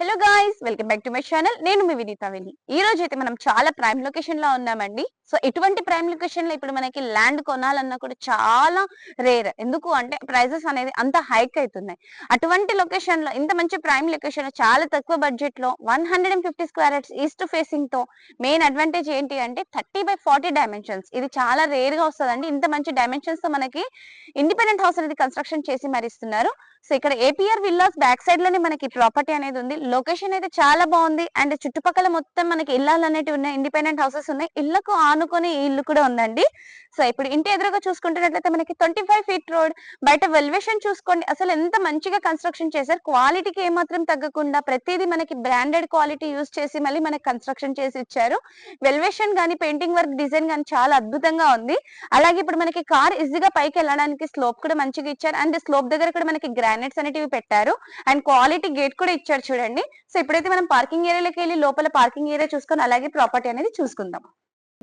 Hello guys welcome back to my channel నేను మీ వినీత వెళ్ళి ఈ రోజు అయితే మనం చాలా ప్రైమ్ లొకేషన్లో ఉన్నామండి. సో ఎటువంటి ప్రైమ్ లొకేషన్లో ఇప్పుడు మనకి ల్యాండ్ కొనాలన్నా కూడా చాలా రేర్ ఎందుకు అంటే ప్రైజెస్ అనేది అంత హైక్ అవుతున్నాయి. అటువంటి లొకేషన్లో ఇంత మంచి ప్రైమ్ లొకేషన్లో చాలా తక్కువ బడ్జెట్లో one hundred and fifty square yards east ఫేసింగ్తో main advantage ఏంటి అంటే థర్టీ బై ఫార్టీ డైమెన్షన్స్ ఇది చాలా రేర్గా వస్తుందండి. ఇంత మంచి డైమెన్షన్స్తో మనకి ఇండిపెండెంట్ హౌస్ అనేది కన్స్ట్రక్షన్ చేసి మరిస్తున్నారు. సో ఇక్కడ ఏపీఆర్ విల్లాస్ బ్యాక్ సైడ్లోనే మనకి ప్రాపర్టీ అనేది ఉంది. లొకేషన్ అయితే చాలా బాగుంది. అండ్ చుట్టుపక్కల మొత్తం మనకి ఇల్లాలు అనేటివి ఉన్నాయి. ఇండిపెండెంట్ హౌసెస్ ఉన్నాయి. ఇళ్ళకు ఆనుకొని ఇల్లు కూడా ఉందండి. సో ఇప్పుడు ఇంటి ఎదురుగా చూసుకుంటున్నట్లయితే మనకి ట్వంటీ ఫైవ్ ఫీట్ రోడ్ బయట వెల్వేషన్ చూసుకోండి. అసలు ఎంత మంచిగా కన్స్ట్రక్షన్ చేశారు. క్వాలిటీకి ఏమాత్రం తగ్గకుండా ప్రతిదీ మనకి బ్రాండెడ్ క్వాలిటీ యూస్ చేసి మళ్ళీ మనకి కన్స్ట్రక్షన్ చేసి ఇచ్చారు. వెల్వేషన్ కానీ పెయింటింగ్ వర్క్ డిజైన్ కానీ చాలా అద్భుతంగా ఉంది. అలాగే ఇప్పుడు మనకి కార్ ఈజీగా పైకి వెళ్ళడానికి స్లోప్ కూడా మంచిగా ఇచ్చారు. అండ్ స్లోప్ దగ్గర కూడా మనకి గ్రానైట్స్ అనేటివి పెట్టారు. అండ్ క్వాలిటీ గేట్ కూడా ఇచ్చారు చూడండి. సో ఇప్పుడైతే మనం పార్కింగ్ ఏరియాలోకి వెళ్ళి లోపల పార్కింగ్ ఏరియా చూసుకొని అలాగే ప్రాపర్టీ అనేది చూసుకుందాం.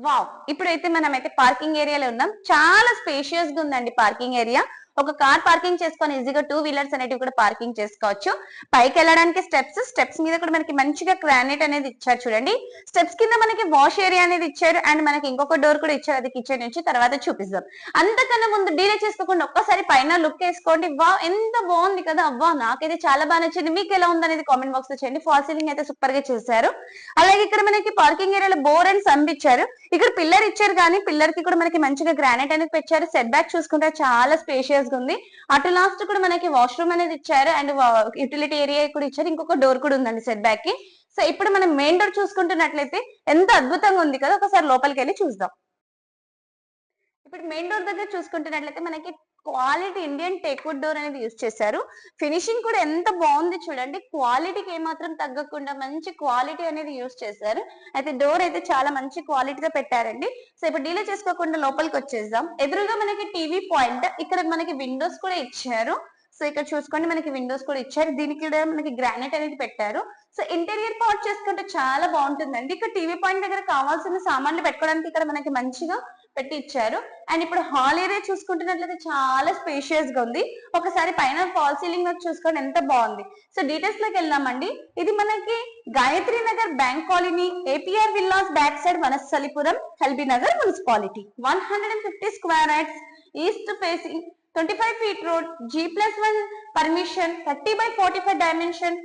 వావ్! ఇప్పుడైతే మనం అయితే పార్కింగ్ ఏరియాలో ఉన్నాం. చాలా స్పేషియస్గా ఉందండి పార్కింగ్ ఏరియా. ఒక కార్ పార్కింగ్ చేసుకొని ఈజీగా టూ వీలర్స్ అనేటివి కూడా పార్కింగ్ చేసుకోవచ్చు. పైకి వెళ్ళడానికి స్టెప్స్ స్టెప్స్ మీద కూడా మనకి మంచిగా గ్రానైట్ అనేది ఇచ్చారు చూడండి. స్టెప్స్ కింద మనకి వాష్ ఏరియా అనేది ఇచ్చారు అండ్ మనకి ఇంకొక డోర్ కూడా ఇచ్చారు అది కిచెన్ నుంచి తర్వాత చూపిస్తాం అంతకన్నా ముందు డీలే చేసుకోకుండా ఒక్కసారి పైన లుక్ వేసుకోండి. వా ఎంత బాగుంది కదా అవ్వా నాకైతే చాలా బాగా నచ్చింది. మీకు ఎలా ఉంది అనేది కామెంట్ బాక్స్లో చేయండి. ఫాల్ సీలింగ్ అయితే సూపర్గా చేశారు. అలాగే ఇక్కడ మనకి పార్కింగ్ ఏరియాలో బోర్ అండ్ సంప్ ఇచ్చారు. ఇక్కడ పిల్లర్ ఇచ్చారు కానీ పిల్లర్కి కూడా మనకి మంచిగా గ్రానైట్ అనేది పెట్టారు. సెట్ బ్యాక్ చూసుకుంటే చాలా స్పేషియస్ గా ఉంది అటు లాస్ట్ కూడా మనకి వాష్రూమ్ అనేది ఇచ్చారు. అండ్ యూటిలిటీ ఏరియా కూడా ఇచ్చారు. ఇంకొక డోర్ కూడా ఉందండి సెట్ బ్యాక్కి. సో ఇప్పుడు మనం మెయిన్ డోర్ చూసుకుంటున్నట్లయితే ఎంత అద్భుతంగా ఉంది కదా. ఒకసారి లోపలికి వెళ్ళి చూద్దాం. ఇప్పుడు మెయిన్ డోర్ దగ్గర చూసుకుంటున్నట్లయితే మనకి క్వాలిటీ ఇండియన్ టేక్వుడ్ డోర్ అనేది యూజ్ చేశారు. ఫినిషింగ్ కూడా ఎంత బాగుంది చూడండి. క్వాలిటీకి ఏమాత్రం తగ్గకుండా మంచి క్వాలిటీ అనేది యూజ్ చేశారు. అయితే డోర్ అయితే చాలా మంచి క్వాలిటీతో పెట్టారండి. సో ఇప్పుడు డీలే చేసుకోకుండా లోపలికి వచ్చేద్దాం. ఎదురుగా మనకి టీవీ పాయింట్ ఇక్కడ మనకి విండోస్ కూడా ఇచ్చారు. సో ఇక్కడ చూసుకోండి మనకి విండోస్ కూడా ఇచ్చారు. దీనికి కూడా మనకి గ్రానైట్ అనేది పెట్టారు. సో ఇంటీరియర్ పార్ట్ చేసుకుంటే చాలా బాగుంటుందండి. ఇక్కడ టీవీ పాయింట్ దగ్గర కావాల్సిన సామాన్లు పెట్టుకోవడానికి ఇక్కడ మనకి మంచిగా పెట్టి ఇచ్చారు అండ్ ఇప్పుడు హాల్ ఏరియా చూసుకుంటున్నట్లయితే చాలా స్పేషియస్గా ఉంది. ఒకసారి పైన ఫాల్ సీలింగ్ చూసుకోండి ఎంత బాగుంది. సో డీటెయిల్స్లోకి వెళ్దామండి. ఇది మనకి Gayatri Nagar bank colony APR villas back side Vanasthalipuram LB Nagar municipality. One hundred and fifty square yards east facing twenty five feet road G plus one permission thirty by forty five dimension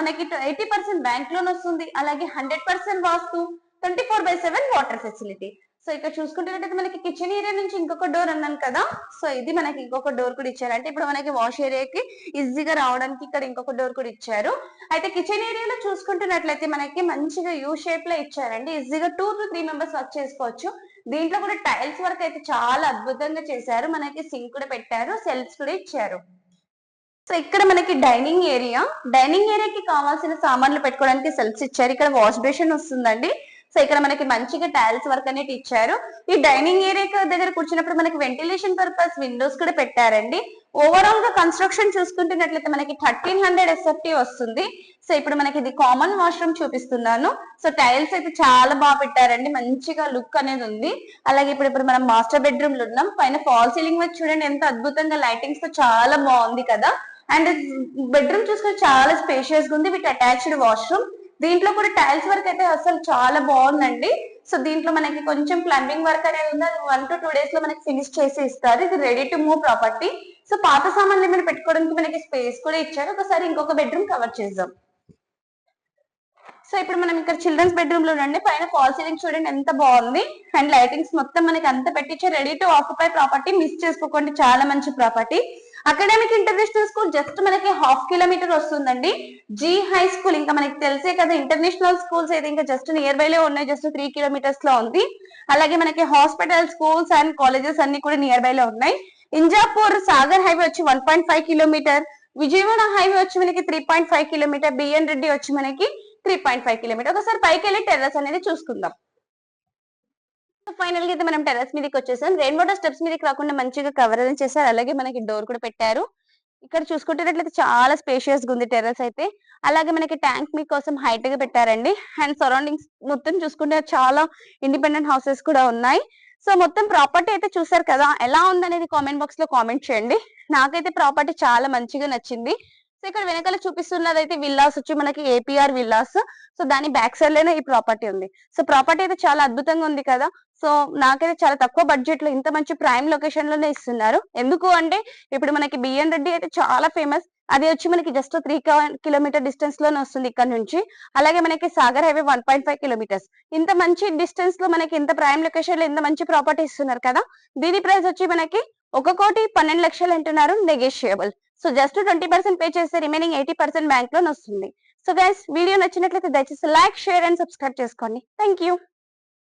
మనకి eighty percent bank loan వస్తుంది. అలాగే hundred percent vastu twenty four by seven water facility so ఇక్కడ చూసుకుంటున్నట్టయితే మనకి kitchen area నుంచి ఇంకొక door అన్నాను కదా. సో ఇది మనకి ఇంకొక డోర్ కూడా ఇచ్చారు. అంటే ఇప్పుడు మనకి వాష్ ఏరియాకి ఈజీగా రావడానికి ఇక్కడ ఇంకొక డోర్ కూడా ఇచ్చారు. అయితే కిచెన్ ఏరియాలో చూసుకుంటున్నట్లయితే మనకి మంచిగా యూ షేప్లో ఇచ్చారండి. ఈజీగా two to three members work చేసుకోవచ్చు. దీంట్లో కూడా టైల్స్ వర్క్ అయితే చాలా అద్భుతంగా చేశారు. మనకి సింక్ కూడా పెట్టారు. సెల్స్ కూడా ఇచ్చారు. సో ఇక్కడ మనకి డైనింగ్ ఏరియా డైనింగ్ ఏరియాకి కావాల్సిన సామాన్లు పెట్టుకోవడానికి సెల్ఫ్స్ ఇచ్చారు. ఇక్కడ వాష్ బేషన్ వస్తుందండి. సో ఇక్కడ మనకి మంచిగా టైల్స్ వర్క్ అనేది ఇచ్చారు. ఈ డైనింగ్ ఏరియా దగ్గర కూర్చున్నప్పుడు మనకి వెంటిలేషన్ పర్పస్ విండోస్ కూడా పెట్టారండి. ఓవరాల్గా కన్స్ట్రక్షన్ చూసుకుంటున్నట్లయితే మనకి థర్టీన్ హండ్రెడ్ ఎస్ఎఫ్టీ వస్తుంది. సో ఇప్పుడు మనకి ఇది కామన్ వాష్రూమ్ చూపిస్తున్నాను. సో టైల్స్ అయితే చాలా బాగా పెట్టారండి. మంచిగా లుక్ అనేది ఉంది. అలాగే ఇప్పుడు ఇప్పుడు మనం మాస్టర్ బెడ్రూమ్లో ఉన్నాం. పైన ఫాల్ సీలింగ్ వచ్చి చూడండి. ఎంత అద్భుతంగా లైటింగ్స్తో చాలా బాగుంది కదా. అండ్ బెడ్రూమ్ చూసుకుంటే చాలా స్పేషియస్గా ఉంది. విత్ అటాచ్డ్ వాష్రూమ్ దీంట్లో కూడా టైల్స్ వర్క్ అయితే అసలు చాలా బాగుందండి. సో దీంట్లో మనకి కొంచెం ప్లంబింగ్ వర్క్ అనేది ఉంది. అది వన్ టు టూ డేస్లో మనకి ఫినిష్ చేసి ఇస్తారు. ఇది ready to move property. So పాత సామాన్లు ఏమైనా పెట్టుకోవడానికి మనకి స్పేస్ కూడా ఇచ్చారు. ఒకసారి ఇంకొక బెడ్రూమ్ కవర్ చేద్దాం. సో ఇప్పుడు మనం ఇక్కడ చిల్డ్రన్స్ బెడ్రూమ్లో ఉండండి. పైన ఫాల్ సీలింగ్ చూడండి ఎంత బాగుంది. అండ్ లైటింగ్స్ మొత్తం మనకి అంత పెట్టించే ready to occupy property. Miss చేసుకోకండి. చాలా మంచి property. Academic international school just మనకి హాఫ్ కిలోమీటర్ వస్తుందండి. జీ హై స్కూల్ ఇంకా మనకి తెలిసే కదా ఇంటర్నేషనల్ స్కూల్స్ అయితే ఇంకా జస్ట్ నియర్ బై లో ఉన్నాయి జస్ట్ త్రీ కిలోమీటర్స్లో ఉంది. అలాగే మనకి హాస్పిటల్ స్కూల్స్ అండ్ కాలేజెస్ అన్ని కూడా నియర్ బై లో ఉన్నాయి. ఇంజాపూర్ సాగర్ హైవే వచ్చి one point five kilometer Vijayawada highway వచ్చి మనకి three point five kilometer BN Reddy వచ్చి మనకి త్రీ పాయింట్ ఫైవ్ కిలోమీటర్ ఒకసారి పైకి వెళ్ళి టెర్రస్ అనేది చూసుకుందాం. ఫైనల్గా అయితే మనం టెర్రస్ మీదకి వచ్చేసాం. రెయిన్ వాటర్ స్టెప్స్ మీదకి రాకుండా మంచిగా కవర్ అనేది చేశారు. అలాగే మనకి డోర్ కూడా పెట్టారు. ఇక్కడ చూసుకుంటున్నట్లయితే చాలా స్పేషియస్గా ఉంది టెర్రస్ అయితే. అలాగే మనకి ట్యాంక్ మీ కోసం హైట్గా పెట్టారండి. అండ్ సరౌండింగ్స్ మొత్తం చూసుకుంటే చాలా ఇండిపెండెంట్ హౌసెస్ కూడా ఉన్నాయి. సో మొత్తం ప్రాపర్టీ అయితే చూసారు కదా. ఎలా ఉందనేది కామెంట్ బాక్స్లో కామెంట్ చేయండి. నాకైతే ప్రాపర్టీ చాలా మంచిగా నచ్చింది. సో ఇక్కడ వెనకాల చూపిస్తున్నది అయితే విల్లాస్ వచ్చి మనకి ఏపీఆర్ విల్లాస్. సో దాని బ్యాక్ సైడ్లోనే ఈ ప్రాపర్టీ ఉంది. సో ప్రాపర్టీ అయితే చాలా అద్భుతంగా ఉంది కదా. సో నాకైతే చాలా తక్కువ బడ్జెట్లో ఇంత మంచి ప్రైమ్ లొకేషన్లోనే ఇస్తున్నారు. ఎందుకు అంటే ఇప్పుడు మనకి బిఎన్ రెడ్డి అయితే చాలా ఫేమస్ అది వచ్చి మనకి జస్ట్ త్రీ కిలోమీటర్ డిస్టెన్స్లోనే వస్తుంది ఇక్కడ నుంచి. అలాగే మనకి Sagar highway one point five kilometers ఇంత మంచి డిస్టెన్స్లో మనకి ఇంత ప్రైమ్ లొకేషన్లో ఇంత మంచి ప్రాపర్టీ ఇస్తున్నారు కదా. దీని ప్రైస్ వచ్చి మనకి ఒక కోటి పన్నెండు లక్షలు అంటున్నారు negotiable so just twenty percent pay చేస్తే remaining eighty percent bank loan వస్తుంది. సో గైస్ వీడియో నచ్చినట్లయితే దయచేసి లైక్ షేర్ అండ్ సబ్స్క్రైబ్ చేసుకోండి. Thank you